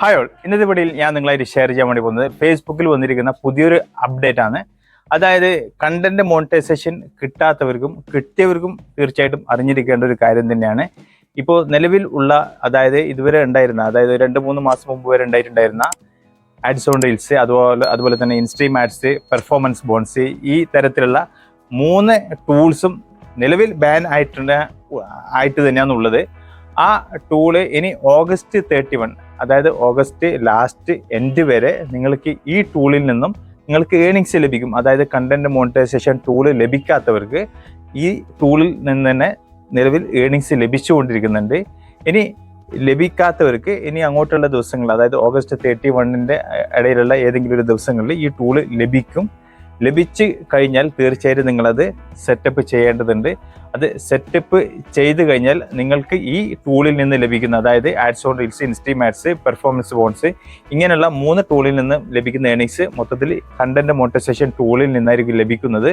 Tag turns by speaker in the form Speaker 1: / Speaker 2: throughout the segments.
Speaker 1: Hi all ഇന്നത്തെ വീഡിയോയിൽ ഞാൻ നിങ്ങളായിട്ട് ഷെയർ ചെയ്യാൻ വേണ്ടി പോകുന്നത് ഫേസ്ബുക്കിൽ വന്നിരിക്കുന്ന പുതിയൊരു അപ്ഡേറ്റ് ആണ്. അതായത് കണ്ടന്റ് മോണിറ്റൈസേഷൻ കിട്ടാത്തവർക്കും കിട്ടിയവർക്കും തീർച്ചയായിട്ടും അറിഞ്ഞിരിക്കേണ്ട ഒരു കാര്യം തന്നെയാണ്. ഇപ്പോൾ നിലവിൽ ഉള്ള അതായത് ഇതുവരെ ഉണ്ടായിരുന്ന അതായത് രണ്ട് മൂന്ന് മാസം മുമ്പ് വരെ ഉണ്ടായിട്ടുണ്ടായിരുന്ന ആഡ്സ് ഓൺ റീൽസ് അതുപോലെ അതുപോലെ തന്നെ ഇൻസ്ട്രീം ആഡ്സ് പെർഫോമൻസ് ബോൺസ് ഈ തരത്തിലുള്ള മൂന്ന് ടൂൾസും നിലവിൽ ബാൻ ആയിട്ടുണ്ട് ആയിട്ട് തന്നെയാണുള്ളത്. ആ ടൂൾ ഇനി ഓഗസ്റ്റ് തേർട്ടി വൺ അതായത് ഓഗസ്റ്റ് ലാസ്റ്റ് എൻഡ് വരെ നിങ്ങൾക്ക് ഈ ടൂളിൽ നിന്നും നിങ്ങൾക്ക് ഏണിങ്സ് ലഭിക്കും. അതായത് കണ്ടന്റ് മോണിറ്റൈസേഷൻ ടൂൾ ലഭിക്കാത്തവർക്ക് ഈ ടൂളിൽ നിന്ന് തന്നെ നിലവിൽ ഏണിങ്സ് ലഭിച്ചുകൊണ്ടിരിക്കുന്നുണ്ട്. ഇനി ലഭിക്കാത്തവർക്ക് ഇനി അങ്ങോട്ടുള്ള ദിവസങ്ങൾ അതായത് ഓഗസ്റ്റ് തേർട്ടി വണ്ണിന്റെ ഇടയിലുള്ള ഏതെങ്കിലും ഒരു ദിവസങ്ങളിൽ ഈ ടൂൾ ലഭിക്കും. ലഭിച്ചു കഴിഞ്ഞാൽ തീർച്ചയായിട്ടും നിങ്ങളത് സെറ്റപ്പ് ചെയ്യേണ്ടതുണ്ട്. അത് സെറ്റപ്പ് ചെയ്ത് കഴിഞ്ഞാൽ നിങ്ങൾക്ക് ഈ ടൂളിൽ നിന്ന് ലഭിക്കുന്ന അതായത് ads on reels instream ads performance bonus ഇങ്ങനെയുള്ള മൂന്ന് ടൂളിൽ നിന്ന് ലഭിക്കുന്ന ഏണിങ്സ് മൊത്തത്തിൽ കണ്ടന്റ് മോട്ടിവേഷൻ ടൂളിൽ നിന്നായിരിക്കും ലഭിക്കുന്നത്.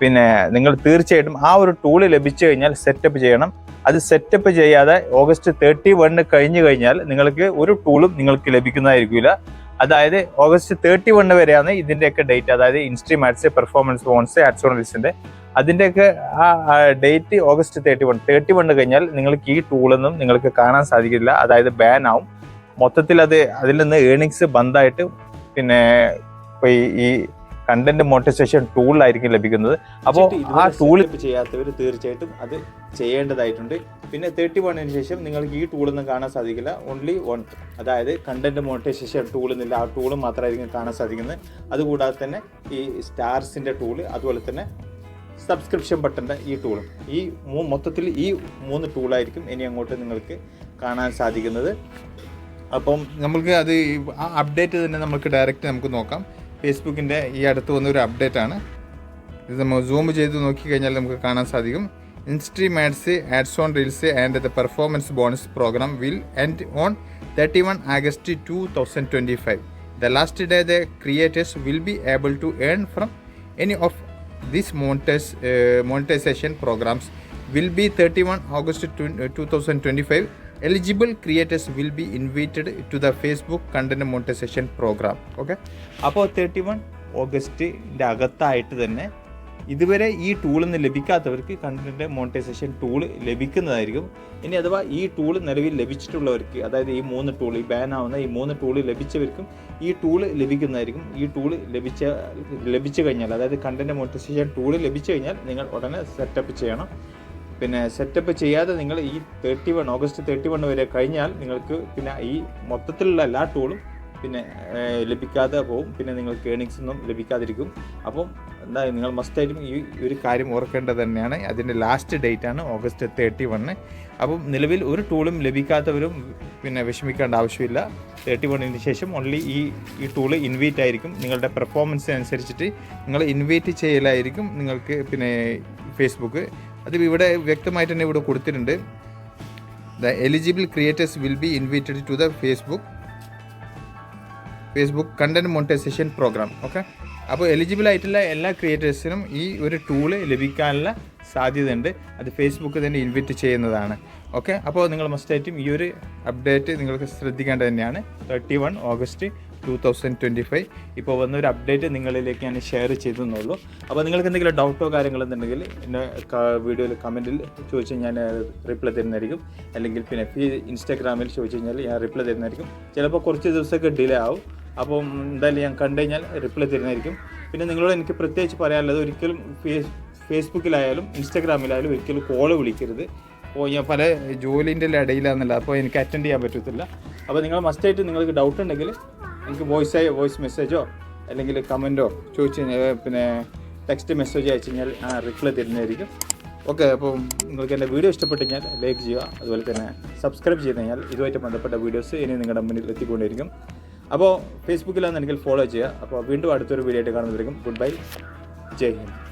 Speaker 1: പിന്നെ നിങ്ങൾ തീർച്ചയായിട്ടും ആ ഒരു ടൂൾ ലഭിച്ചു കഴിഞ്ഞാൽ സെറ്റപ്പ് ചെയ്യണം. അത് സെറ്റപ്പ് ചെയ്യാതെ ഓഗസ്റ്റ് തേർട്ടി വണ്ണ് കഴിഞ്ഞു കഴിഞ്ഞാൽ നിങ്ങൾക്ക് ഒരു ടൂളും നിങ്ങൾക്ക് ലഭിക്കുന്നതായിരിക്കില്ല. അതായത് ഓഗസ്റ്റ് തേർട്ടി വണ് വരെയാണ് ഇതിന്റെയൊക്കെ ഡേറ്റ് അതായത് instream ads performance bonus ads അതിന്റെയൊക്കെ ആ date August thirty one thirty one കഴിഞ്ഞാൽ നിങ്ങൾക്ക് ഈ ടൂളൊന്നും നിങ്ങൾക്ക് കാണാൻ സാധിക്കില്ല. അതായത് ബാൻ ആവും. മൊത്തത്തിൽ അത് അതിൽ നിന്ന് ഏണിങ്സ് ബന്ധായിട്ട് പിന്നെ ഈ കണ്ടന്റ് മോണിറ്റൈസേഷൻ ടൂളിലായിരിക്കും ലഭിക്കുന്നത്. അപ്പോൾ ആ ടൂൾ ചെയ്യാത്തവർ തീർച്ചയായിട്ടും അത് ചെയ്യേണ്ടതായിട്ടുണ്ട്. പിന്നെ തേർട്ടി വണ്ണിന് ശേഷം നിങ്ങൾക്ക് ഈ ടൂളൊന്നും കാണാൻ സാധിക്കില്ല. ഓൺലി വൺ അതായത് കണ്ടന്റ് മോണിറ്റൈസേഷൻ ടൂൾ എന്നില്ല. ആ ടൂൾ മാത്രമായിരിക്കും കാണാൻ സാധിക്കുന്നത്. അതുകൂടാതെ തന്നെ ഈ സ്റ്റാർസിന്റെ ടൂൾ അതുപോലെ തന്നെ സബ്സ്ക്രിപ്ഷൻ ബട്ടന്റെ ഈ ടൂളും ഈ മൂ മൊത്തത്തിൽ ഈ മൂന്ന് ടൂളായിരിക്കും ഇനി അങ്ങോട്ട് നിങ്ങൾക്ക് കാണാൻ സാധിക്കുന്നത്. അപ്പം നമുക്ക് അത് ആ അപ്ഡേറ്റ് തന്നെ നമുക്ക് ഡയറക്റ്റ് നമുക്ക് നോക്കാം. ഫേസ്ബുക്കിന്റെ ഈ അടുത്ത് വന്നൊരു അപ്ഡേറ്റ് ആണ് ഇത് നമ്മൾ സൂം ചെയ്ത് നോക്കിക്കഴിഞ്ഞാൽ നമുക്ക് കാണാൻ സാധിക്കും. Instream ads ads on reels and the performance bonus program will end on thirty one August two thousand twenty five the last day the creators will be able to earn from any of of these monetisation programs will be thirty one 31 two thousand twenty 2025. Eligible creators will be invited to the Facebook content monetisation program okay അപ്പോൾ thirty one ഓഗസ്റ്റിന്റെ അകത്തായിട്ട് തന്നെ ഇതുവരെ ഈ ടൂളൊന്ന് ലഭിക്കാത്തവർക്ക് content monetisation tool ലഭിക്കുന്നതായിരിക്കും. ഇനി അഥവാ ഈ ടൂൾ നിലവിൽ ലഭിച്ചിട്ടുള്ളവർക്ക് അതായത് ഈ മൂന്ന് ടൂൾ ഈ ബാൻ ആവുന്ന ഈ മൂന്ന് ടൂൾ ലഭിച്ചവർക്കും ഈ ടൂൾ ലഭിക്കുന്നതായിരിക്കും. ഈ ടൂൾ ലഭിച്ച ലഭിച്ചു കഴിഞ്ഞാൽ അതായത് കണ്ടന്റ് മോണിറ്റൈസേഷൻ ടൂൾ ലഭിച്ചു കഴിഞ്ഞാൽ നിങ്ങൾ ഉടനെ സെറ്റപ്പ് ചെയ്യണം. പിന്നെ സെറ്റപ്പ് ചെയ്യാതെ നിങ്ങൾ ഈ thirty one August thirty one വരെ കഴിഞ്ഞാൽ നിങ്ങൾക്ക് പിന്നെ ഈ മൊത്തത്തിലുള്ള എല്ലാ ടൂളും പിന്നെ ലഭിക്കാതെ പോകും. പിന്നെ നിങ്ങൾക്ക് ഏണിങ്സ് ഒന്നും ലഭിക്കാതിരിക്കും. അപ്പം എന്താ നിങ്ങൾ മസ്റ്റായിട്ടും ഈ ഒരു കാര്യം ഓർക്കേണ്ടത് തന്നെയാണ്. അതിന്റെ ലാസ്റ്റ് ഡേറ്റ് ആണ് ഓഗസ്റ്റ് തേർട്ടി വണ്ണ് അപ്പം നിലവിൽ ഒരു ടൂളും ലഭിക്കാത്തവരും പിന്നെ വിഷമിക്കേണ്ട ആവശ്യമില്ല. തേർട്ടി വണ്ണിന് ശേഷം ഓൺലി ഈ ഈ ടൂൾ ഇൻവൈറ്റ് ആയിരിക്കും. നിങ്ങളുടെ പെർഫോമൻസ് അനുസരിച്ചിട്ട് നിങ്ങൾ ഇൻവൈറ്റ് ചെയ്യലായിരിക്കും. നിങ്ങൾക്ക് പിന്നെ ഫേസ്ബുക്ക് അത് ഇവിടെ വ്യക്തമായിട്ട് തന്നെ ഇവിടെ കൊടുത്തിട്ടുണ്ട്. The eligible creators will be invited to the Facebook Facebook content monetisation programme okay അപ്പോൾ എലിജിബിൾ ആയിട്ടുള്ള എല്ലാ ക്രിയേറ്റേഴ്സിനും ഈ ഒരു ടൂൾ ലഭിക്കാനുള്ള സാധ്യതയുണ്ട്. അത് ഫേസ്ബുക്ക് തന്നെ ഇൻവൈറ്റ് ചെയ്യുന്നതാണ്. ഓക്കെ അപ്പോൾ നിങ്ങൾ മസ്റ്റായിട്ടും ഈ ഒരു അപ്ഡേറ്റ് നിങ്ങൾക്ക് ശ്രദ്ധിക്കേണ്ടത് തന്നെയാണ്. Thirty one August two thousand twenty five ഇപ്പോൾ വന്നൊരു അപ്ഡേറ്റ് നിങ്ങളിലേക്ക് ഞാൻ ഷെയർ ചെയ്തെന്നുള്ളൂ. അപ്പോൾ നിങ്ങൾക്ക് എന്തെങ്കിലും ഡൗട്ടോ കാര്യങ്ങളെന്നുണ്ടെങ്കിൽ എന്റെ വീഡിയോയിൽ കമന്റിൽ ചോദിച്ചു ഞാൻ റിപ്ലൈ തരുന്നതായിരിക്കും. അല്ലെങ്കിൽ പിന്നെ ഇൻസ്റ്റാഗ്രാമിൽ ചോദിച്ചു കഴിഞ്ഞാൽ ഞാൻ റിപ്ലൈ തരുന്നതായിരിക്കും. ചിലപ്പോൾ കുറച്ച് ദിവസമൊക്കെ ഡിലേ ആവും. അപ്പം എന്തായാലും ഞാൻ കണ്ടു കഴിഞ്ഞാൽ റിപ്ലൈ തരുന്നതായിരിക്കും. പിന്നെ നിങ്ങളോട് എനിക്ക് പ്രത്യേകിച്ച് പറയാനുള്ളത് ഒരിക്കലും ഫേസ് ഫേസ്ബുക്കിലായാലും ഇൻസ്റ്റാഗ്രാമിലായാലും ഒരിക്കലും കോൾ വിളിക്കരുത്. അപ്പോൾ ഞാൻ പല ജോലിന്റെ ഇടയിലാണെന്നില്ല അപ്പോൾ എനിക്ക് അറ്റൻഡ് ചെയ്യാൻ പറ്റത്തില്ല. അപ്പോൾ നിങ്ങൾ മസ്റ്റായിട്ട് നിങ്ങൾക്ക് ഡൗട്ട് ഉണ്ടെങ്കിൽ എനിക്ക് വോയിസ് ആയി വോയിസ് മെസ്സേജോ അല്ലെങ്കിൽ കമന്റോ ചോദിച്ചു കഴിഞ്ഞാൽ പിന്നെ ടെക്സ്റ്റ് മെസ്സേജ് അയച്ചു കഴിഞ്ഞാൽ ആ റിപ്ലൈ തരുന്നതായിരിക്കും. ഓക്കെ അപ്പോൾ നിങ്ങൾക്ക് എന്റെ വീഡിയോ ഇഷ്ടപ്പെട്ടു കഴിഞ്ഞാൽ ലൈക്ക് ചെയ്യുക. അതുപോലെ തന്നെ സബ്സ്ക്രൈബ് ചെയ്ത് കഴിഞ്ഞാൽ ഇതുമായിട്ട് ബന്ധപ്പെട്ട വീഡിയോസ് ഇനി നിങ്ങളുടെ മുന്നിൽ എത്തിക്കൊണ്ടിരിക്കും അപ്പോൾ ഫേസ്ബുക്കിലാണെന്നുണ്ടെങ്കിൽ ഫോളോ ചെയ്യുക. അപ്പോൾ വീണ്ടും അടുത്തൊരു വീഡിയോ ആയിട്ട് കാണുന്നതായിരിക്കും ഗുഡ് ബൈ ജയ് ഹിന്ദ്.